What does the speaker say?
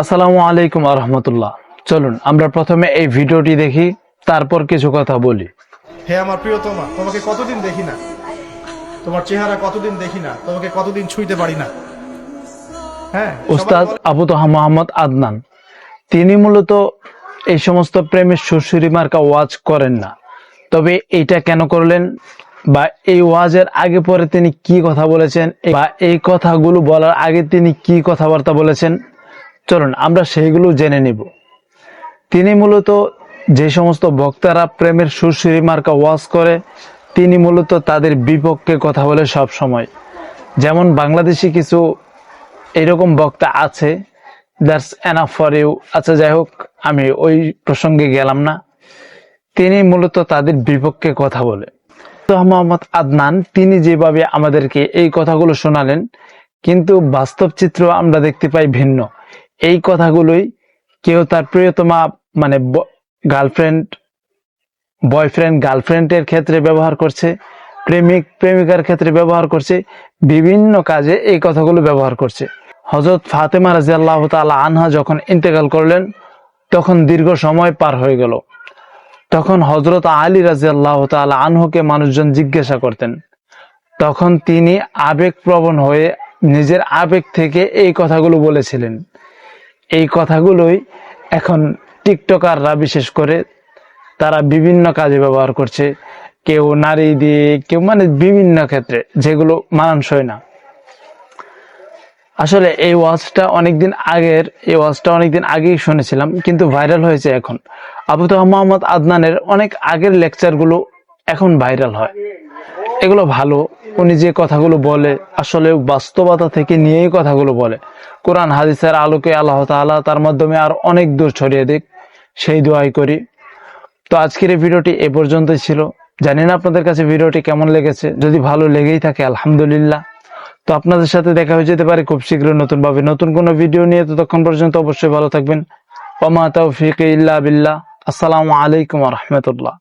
আসসালামু আলাইকুম আরহামতুল্লাহ। চলুন আমরা প্রথমে এই ভিডিওটি দেখি তারপর কিছু কথা বলি। হে আমার প্রিয়তমা তোমাকে কতদিন দেখি না? তোমার চেহারা কতদিন দেখি না? তোমাকে কতদিন ছুঁইতে পারি না? হ্যাঁ উস্তাদ আবু তোহা মোহাম্মদ আদনান তিনি মূলত এই সমস্ত প্রেমের সুরসুরি মার্কা ওয়াজ করেন না। তবে এইটা কেন করলেন বা এই ওয়াজের আগে পরে তিনি কি কথা বলেছেন বা এই কথাগুলো বলার আগে তিনি কি কথাবার্তা বলেছেন চলুন, আমরা সেইগুলো জেনে নিব। তিনি মূলত যে সমস্ত বক্তারা প্রেমের সুরসুরি মার্কা ওয়াজ করে, তিনি মূলত তাদের বিপক্ষে কথা বলে সব সময় যেমন বাংলাদেশি কিছু এরকম বক্তা আছে, দ্যাটস এনাফ ফর ইউ আচ্ছা যাই হোক, আমি ওই প্রসঙ্গে গেলাম না। তিনি মূলত তাদের বিপক্ষে কথা বলে। তো মোহাম্মদ আদনান, তিনি যেভাবে আমাদেরকে এই কথাগুলো শোনালেন, কিন্তু বাস্তব চিত্র আমরা দেখতে পাই ভিন্ন। এই কথাগুলোই কেউ তার প্রিয়তমা মানে গার্লফ্রেন্ড বয়ফ্রেন্ড গার্লফ্রেন্ডের ক্ষেত্রে ব্যবহার করছে, প্রেমিক, প্রেমিকার ক্ষেত্রে ব্যবহার করছে, বিভিন্ন কাজে এই কথাগুলো ব্যবহার করছে। হজরত ফাতেমা রাজি আল্লাহ তালা আনহা যখন ইন্তেকাল করলেন, তখন দীর্ঘ সময় পার হয়ে গেল। তখন হজরত আলী রাজি আল্লাহ তালা আনহুকে মানুষজন জিজ্ঞাসা করতেন। তখন তিনি আবেগপ্রবণ হয়ে নিজের আবেগ থেকে এই কথাগুলো বলেছিলেন। এই কথাগুলোই এখন টিকটকাররা বিশেষ করে তারা বিভিন্ন কাজে ব্যবহার করছে। কেউ নারী দিয়ে, কেউ মানে বিভিন্ন ক্ষেত্রে, যেগুলো মানানসই না। আসলে এই ওয়াজটা অনেকদিন আগের, এই ওয়াজটা অনেকদিন আগেই শুনেছিলাম, কিন্তু ভাইরাল হয়েছে এখন। আবু তাহ মোহাম্মদ আদনানের অনেক আগের লেকচারগুলো এখন ভাইরাল হয়। এগুলো ভালো। উনি যে কথাগুলো বলে, আসলে বাস্তবতা থেকে নিয়েই কথাগুলো বলে। কোরআন, হাদিসের আলোকে আল্লাহ তাআলা তার মাধ্যমে আর অনেক দূর ছড়িয়ে দিক। সেই দোয়াই করি। তো আজকের এই ভিডিওটি এ পর্যন্তই ছিল। জানি না আপনাদের কাছে ভিডিওটি কেমন লেগেছে। যদি ভালো লেগেই থাকে, আলহামদুলিল্লাহ। তো আপনাদের সাথে দেখা হয়ে যেতে পারে খুব শীঘ্রই নতুনভাবে। নতুন কোনো ভিডিও নিয়ে ততক্ষণ পর্যন্ত অবশ্যই ভালো থাকবেন। ওমা তৌফিক ইল্লা বিল্লাহ। আসসালামু আলাইকুম রহমতুল্লাহ।